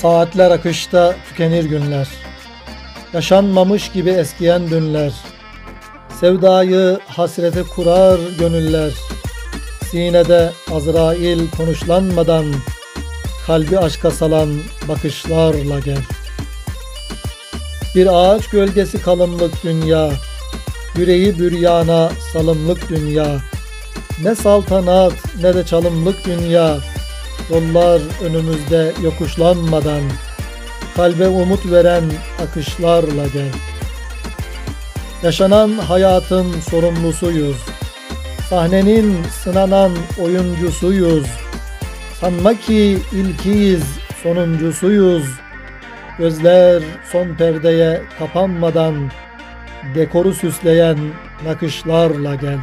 Saatler akışta tükenir günler. Yaşanmamış gibi eskiyen dünler. Sevdayı hasrete kurar gönüller. Sinede Azrail konuşlanmadan kalbi aşka salan bakışlarla gel. Bir ağaç gölgesi kalınlık dünya, yüreği büryana salımlık dünya. Ne saltanat ne de çalımlık dünya. Yollar önümüzde yokuşlanmadan kalbe umut veren akışlarla gel. Yaşanan hayatın sorumlusuyuz. Sahnenin sınanan oyuncusuyuz. Sanma ki ilkiyiz, sonuncusuyuz. Gözler son perdeye kapanmadan dekoru süsleyen nakışlarla gel.